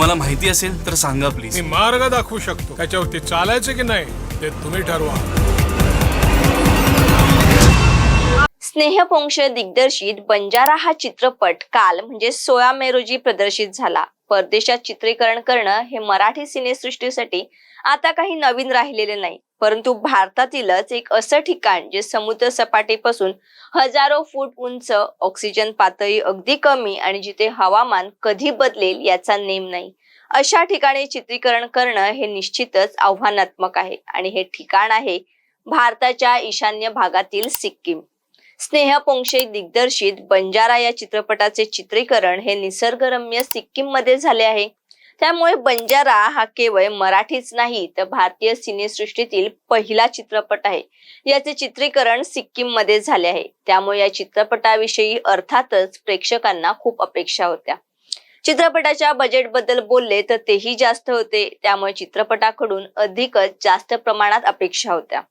तुम्हाला माहिती असेल तर सांगा प्लीज मी मार्ग दाखवू शकतो. त्याच्यावरती चालायचं की नाही ते तुम्ही ठरवा. स्नेहपंश दिग्दर्शित बंजारा हा चित्रपट काल म्हणजे सोळा मे रोजी प्रदर्शित झाला. परदेशात चित्रीकरण करणं हे मराठी सिनेसृष्टीसाठी आता काही नवीन राहिलेले नाही. परंतु भारतातीलच एक असं ठिकाण जे समुद्र सपाटीपासून हजारो फूट उंच ऑक्सिजन पातळी अगदी कमी आणि जिथे हवामान कधी बदलेल याचा नेम नाही. अशा ठिकाणी चित्रीकरण करणं हे निश्चितच आव्हानात्मक आहे आणि हे ठिकाण आहे भारताच्या ईशान्य भागातील सिक्कीम. स्नेहपोंक्षे दिग्दर्शित बंजारा या चित्रपटाचे चित्रीकरण हे निसर्गरम्य सिक्कीममध्ये झाले आहे. त्यामुळे बंजारा हा केवळ मराठीच नाही तर भारतीय सिनेसृष्टीतील पहिला चित्रपट आहे. याचे चित्रीकरण सिक्कीममध्ये झाले आहे. त्यामुळे या चित्रपटाविषयी अर्थातच प्रेक्षकांना खूप अपेक्षा होत्या. चित्रपटाच्या बजेटबद्दल बोलले तर तेही जास्त होते. त्यामुळे चित्रपटाकडून अधिकच जास्त प्रमाणात अपेक्षा होत्या.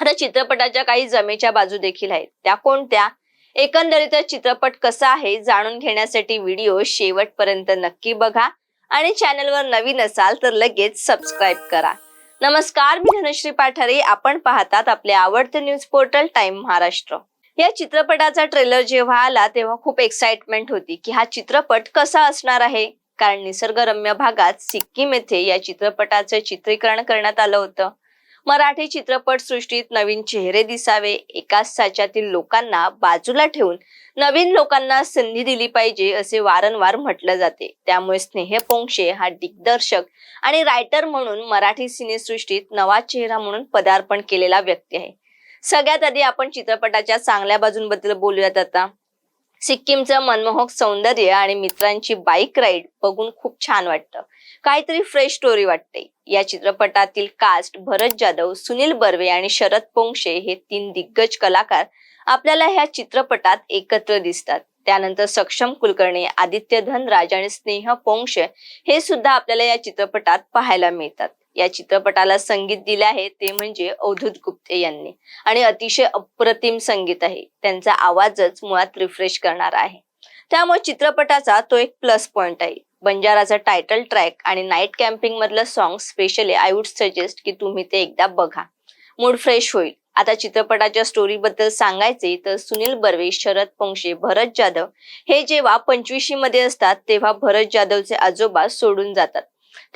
आता चित्रपटाच्या काही जमेच्या बाजू देखील आहेत. त्या कोणत्या? एकंदरीतच चित्रपट कसा आहे जाणून घेण्यासाठी व्हिडिओ शेवटपर्यंत नक्की बघा आणि चॅनलवर नवीन असाल तर लगेच सबस्क्राईब करा. नमस्कार मी धनश्री पाठारे. आपण पाहतात आपले आवडते न्यूज पोर्टल टाइम महाराष्ट्र. या चित्रपटाचा ट्रेलर जेव्हा आला तेव्हा खूप एक्साइटमेंट होती की हा चित्रपट कसा असणार आहे? कारण निसर्गरम्य भागात सिक्कीम येथे या चित्रपटाचं चित्रीकरण करण्यात आलं होतं. मराठी चित्रपट सृष्टीत नवीन चेहरे दिसावे. एकाच साच्यातील लोकांना बाजूला ठेवून नवीन लोकांना संधी दिली पाहिजे असे वारंवार म्हटलं जाते. त्यामुळे स्नेह पोंक्षे हा दिग्दर्शक आणि रायटर म्हणून मराठी सिनेसृष्टीत नवा चेहरा म्हणून पदार्पण केलेला व्यक्ती आहे. सगळ्यात आधी आपण चित्रपटाच्या चांगल्या बाजूंबद्दल बोलूयात आता. सिक्कीमचं मनमोहक सौंदर्य आणि मित्रांची बाईक राईड बघून खूप छान वाटतं. काहीतरी फ्रेश स्टोरी वाटते. या चित्रपटातील कास्ट भरत जाधव सुनील बर्वे आणि शरद पोंक्षे हे तीन दिग्गज कलाकार आपल्याला ह्या चित्रपटात एकत्र दिसतात. त्यानंतर सक्षम कुलकर्णी आदित्य धनराज आणि स्नेह पोंक्ष हे सुद्धा आपल्याला या चित्रपटात पाहायला मिळतात. या चित्रपटाला संगीत दिले आहे ते म्हणजे अवधूत गुप्ते यांनी. आणि अतिशय अप्रतिम संगीत आहे. त्यांचा आवाजच मुळात रिफ्रेश करणारा आहे. त्यामुळे चित्रपटाचा तो एक प्लस पॉइंट आहे. बंजाराचा टायटल ट्रॅक आणि नाईट कॅम्पिंग मधलं song specially I would suggest की तुम्ही ते एकदा बघा. मूड फ्रेश होईल. आता चित्रपटाच्या स्टोरी बद्दल सांगायचे तर सुनील बर्वे शरद पंक्षे भरत जाधव हे जेव्हा पंचवीशी मध्ये असतात तेव्हा भरत जाधवचे आजोबा सोडून जातात.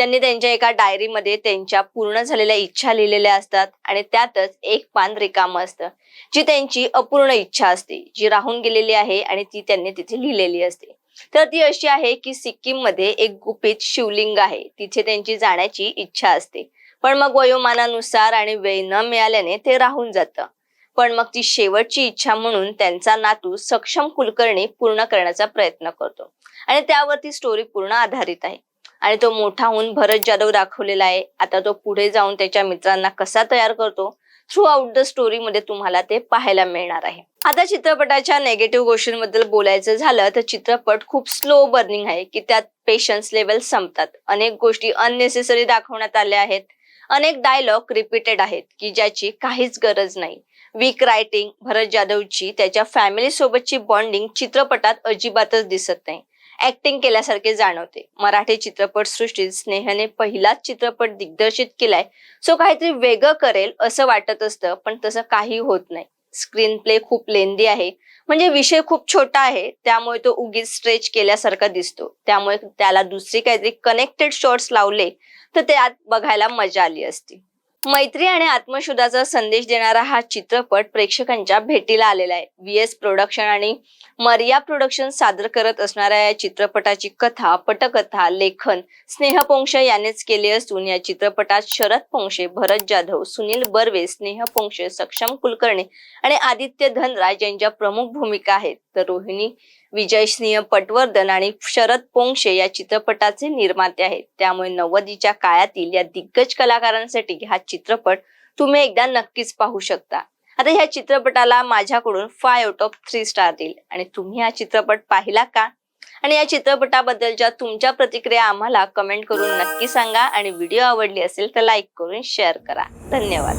त्यांनी त्यांच्या एका डायरीमध्ये त्यांच्या पूर्ण झालेल्या इच्छा लिहिलेल्या असतात आणि त्यातच एक पान रिकामं असतं जी त्यांची अपूर्ण इच्छा असते जी राहून गेलेली आहे आणि ती त्यांनी तिथे लिहिलेली असते. तर ती अशी आहे की सिक्कीममध्ये एक गुपित शिवलिंग आहे तिथे त्यांची जाण्याची इच्छा असते. पण मग वयोमानानुसार आणि वेळ न मिळाल्याने ते राहून जातं. पण मग ती शेवटची इच्छा म्हणून त्यांचा नातू सक्षम कुलकर्णी पूर्ण करण्याचा प्रयत्न करतो. आणि त्यावरती स्टोरी पूर्ण आधारित आहे. आणि तो मोठा होऊन भरत जाधव दाखवलेला आहे. आता तो पुढे जाऊन त्याच्या मित्रांना कसा तयार करतो थ्रू आउट द स्टोरी मध्ये तुम्हाला ते पाहायला मिळणार आहे. आता चित्रपटाच्या नेगेटिव्ह गोष्टींबद्दल बोलायचं झालं तर चित्रपट खूप स्लो बर्निंग आहे की त्यात पेशन्स लेवल संपतात. अनेक गोष्टी अननेसेसरी दाखवण्यात आल्या आहेत. अनेक डायलॉग रिपीटेड आहेत की ज्याची काहीच गरज नाही. वीक रायटिंग भरत जाधवची त्याच्या फॅमिली सोबतची बॉन्डिंग चित्रपटात अजिबातच दिसत नाही. ऍक्टिंग केल्यासारखे जाणवते. मराठी चित्रपट सृष्टीत स्नेहने पहिलाच चित्रपट दिग्दर्शित केलाय. सो काहीतरी वेगळं करेल असं वाटत असतं पण तसं काही होत नाही. स्क्रीन प्ले खूप लेंदी आहे. म्हणजे विषय खूप छोटा आहे त्यामुळे तो उगीच स्ट्रेच केल्यासारखा दिसतो. त्यामुळे त्याला दुसरी काहीतरी कनेक्टेड शॉर्ट्स लावले तर त्यात बघायला मजा आली असती. मैत्री आणि आत्मशोधाचा संदेश देणारा हा चित्रपट प्रेक्षकांच्या भेटीला आलेला आहे. व्ही एस प्रोडक्शन आणि मरिया प्रोडक्शन सादर करत असणाऱ्या या चित्रपटाची कथा पटकथा लेखन स्नेह पोंक्षे यानेच केले असून या चित्रपटात शरद पोंक्षे भरत जाधव सुनील बर्वे स्नेह पोंक्षे सक्षम कुलकर्णी आणि आदित्य धनराज यांच्या प्रमुख भूमिका आहेत. तर रोहिणी विजयसिंह पटवर्धन आणि शरद पोंक्षे या चित्रपटाचे निर्माते आहेत. त्यामुळे नव्वदीच्या काळातील या दिग्गज कलाकारांसाठी हा चित्रपट तुम्ही एकदा नक्कीच पाहू शकता. आता ह्या चित्रपटाला माझ्याकडून five out of three star देईल. आणि तुम्ही हा चित्रपट पाहिला का? आणि या चित्रपटाबद्दलच्या तुमच्या प्रतिक्रिया आम्हाला कमेंट करून नक्की सांगा. आणि व्हिडिओ आवडली असेल तर लाईक करून शेअर करा. धन्यवाद.